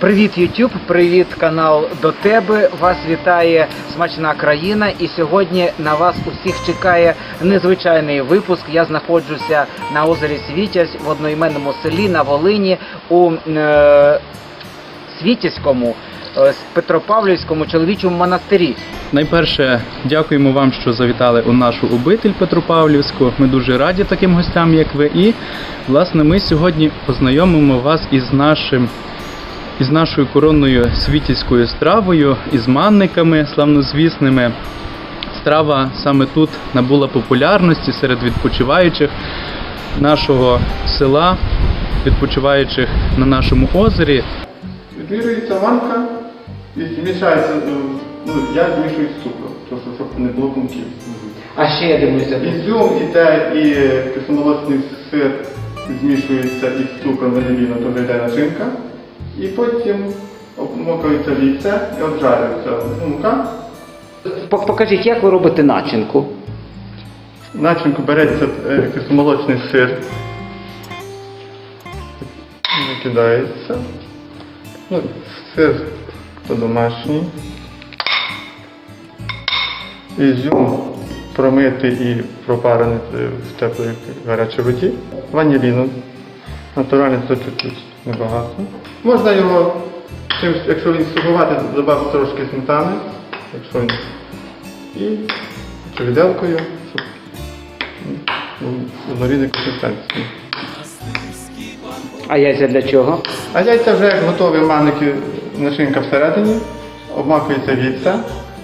Привіт, YouTube, привіт, канал до тебе. Вас вітає смачна країна. І сьогодні на вас усіх чекає незвичайний випуск. Я знаходжуся на озері Світязь в одноіменному селі на Волині у е, Світязькому е, Петропавлівському чоловічому монастирі. Найперше, дякуємо вам, що завітали у нашу обитель Петропавлівську. Ми дуже раді таким гостям, як ви. І, власне, ми сьогодні познайомимо вас із нашим. Із нашою коронною світівською стравою, із манниками славнозвісними. Страва саме тут набула популярності серед відпочиваючих нашого села, відпочиваючих на нашому озері. Відмірюється манка і змішається, е, ну, я змішую з цукром, просто щоб не було комків. А ще я дивлюся. Ізюм іде і кисломолочний сир змішується із цукром ваніліно, то йде начинка. І потім обмокується яйце і обжарюється ну, мука. Покажіть, як ви робите начинку? Начинку береться е, кисломолочний сир, викидається. Ну, сир домашній. Ізюм промитий і пропарений в теплій гарячій воді. Ваніліну. Натуральний то чуть-чуть небагато. Можна його, чимось, якщо він суховатий, додати трошки сметани, якщо він. І чи виделкою, щоб однорідної консистенції. А яйця для чого? А яйця вже як готові маники, начинка всередині, обмакується в яйця.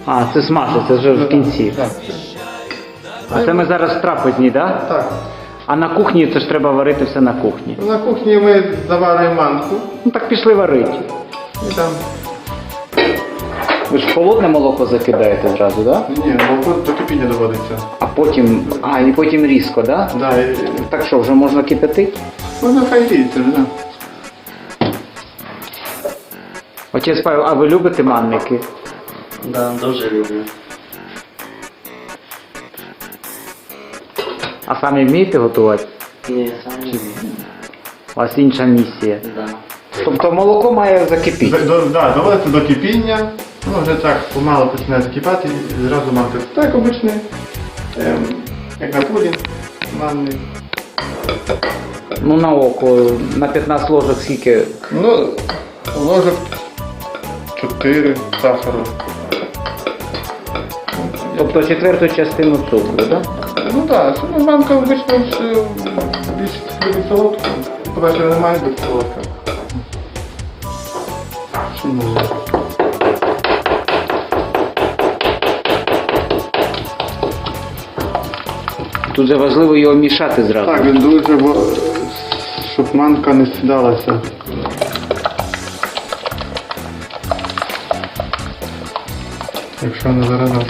А, це смажиться вже в кінці. Так. А це ми зараз в трапезній, так? Так. А на кухні це ж треба варити все на кухні. На кухні ми заварюємо манку Ну так пішли варити. і там. Ви ж холодне молоко закидаєте зразу, так? Да? Ні, молоко до кипіння доводиться. А потім. А, і потім різко, так? Да? Да, і, Так що, вже можна кипятити? можна хай гріється, вже, да. Отець Павел, а ви любите манники? Да, дуже люблю. А самі вмієте готувати? Ні, сам не У вас інша місія. Да. Тобто молоко має закипіти. До, да, доводиться до кипіння, ну вже так помало починає закипати і зразу манка. Так як обичний, ем, як на пудінг, манний. Ну на око, на 15 ложок скільки. Ну, ложок 4 сахару. Тобто четверту частину цукру, так? Да? Ну так, ну, манка е, більш любить солодку. По-перше, не має солодка. Чому? Тут же важливо його мішати зразу. Так, він дуже, бо, щоб манка не сідалася. Якщо не зараз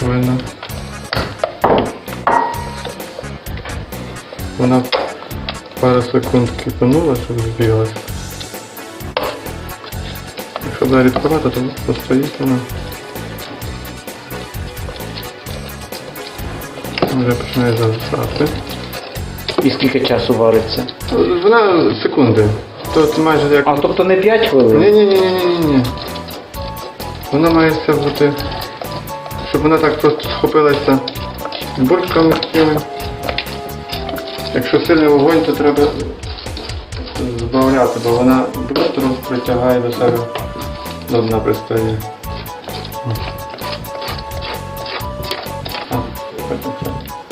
повинна. Вона пару секунд кипанула, щоб збіглася. Якщо буде рідковато, то постоїть вона. Вже починає зависати. І скільки часу вариться? Вона секунди. Тут майже як. А тобто не 5 хвилин? Ні, ні, ні, ні, ні, ні. Вона має все бути. Щоб вона так просто схопилася бульками такими. Якщо сильний вогонь, то треба збавляти, бо вона просто притягає до себе до дна пристає.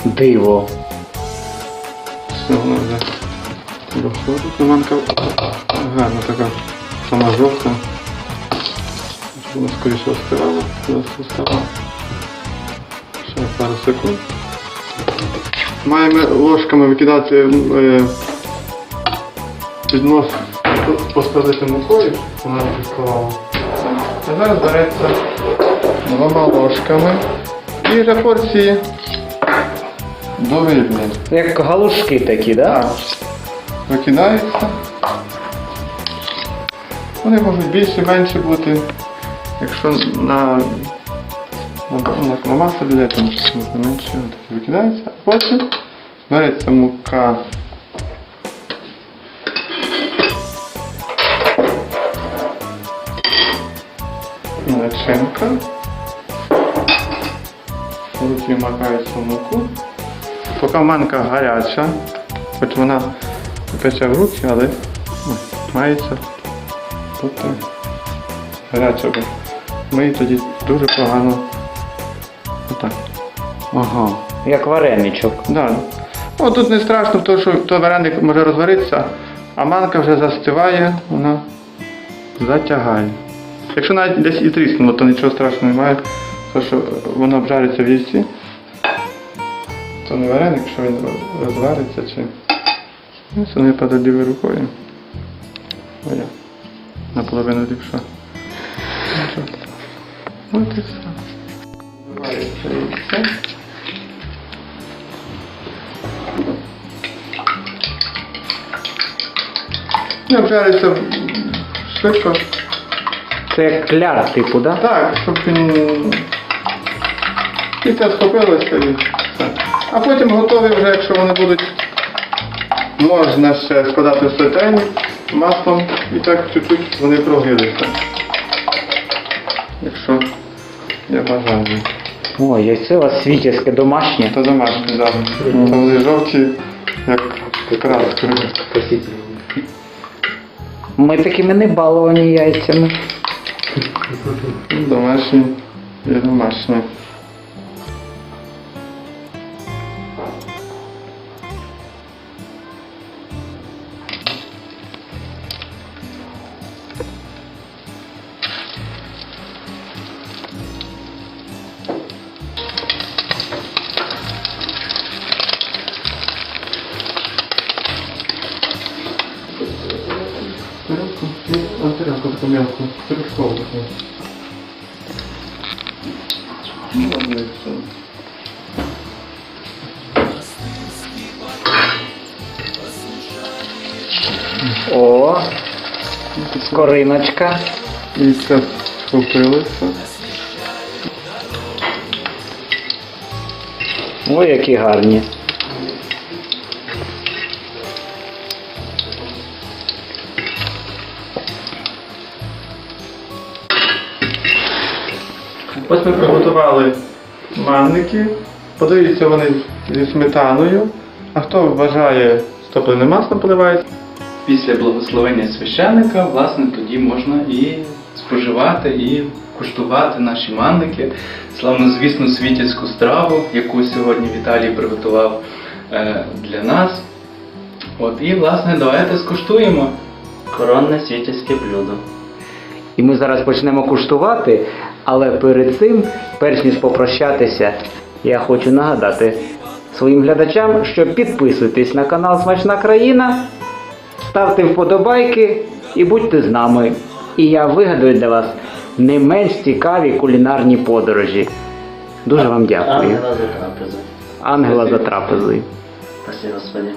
Диво. Воно вже доходить. Лиманка гарна така, сама жовта. Скоріше остивала, остала. Ще пару секунд. Маємо ложками викидати е, піднос посадити мукою, вона відкривала. А зараз береться двома ложками і вже порції довільні. Як галушки такі, так? Да? Так. Викидаються. Вони можуть більше, менше бути. Якщо на, маса біля, там можна менше, так викидається, а потім береться мука. Начинка. Руки макаються муку. Поки манка гаряча, хоч вона пече в руки, але мається тут э, гаряча. Ми її тоді дуже погано. Отак. Ага. Як вареничок. Да. О, тут не страшно, тому що то вареник може розваритися, а манка вже застиває, вона затягає. Якщо навіть десь і тріснуло, то нічого страшного немає, тому що воно обжариться в яйці. То не вареник, що він розвариться чи. Ну, це не паде лівою рукою. О, я. Наполовину ліпша. От і все. Яйце. Не обжариться швидко. Це як кляр, типу, да? Так, щоб він і це схопилося і все. А потім готові вже, якщо вони будуть, можна ще складати в маслом і так чуть-чуть вони прогрілися. Якщо є бажання. О, яйце у вас світівське, домашнє. Це домашні, так. Там вони жовті, як якраз Ми такими не баловані яйцями. Домашні і домашні. Тарелку таку мелку. Ну, ладно, и всё. О, скориночка. І це схопилося. Ой, які гарні. Ось ми приготували манники. Подаються вони зі сметаною. А хто бажає з топленим маслом поливається. Після благословення священника, власне, тоді можна і споживати, і куштувати наші манники. Славно, звісно, світівську страву, яку сьогодні Віталій приготував е, для нас. От, і, власне, давайте скуштуємо. Коронне світівське блюдо. І ми зараз почнемо куштувати, але перед цим, перш ніж попрощатися, я хочу нагадати своїм глядачам, що підписуйтесь на канал Смачна країна, ставте вподобайки і будьте з нами. І я вигадую для вас не менш цікаві кулінарні подорожі. Дуже вам дякую. Ангела за трапезою. Ангела за трапезою. Спасибо, Господи.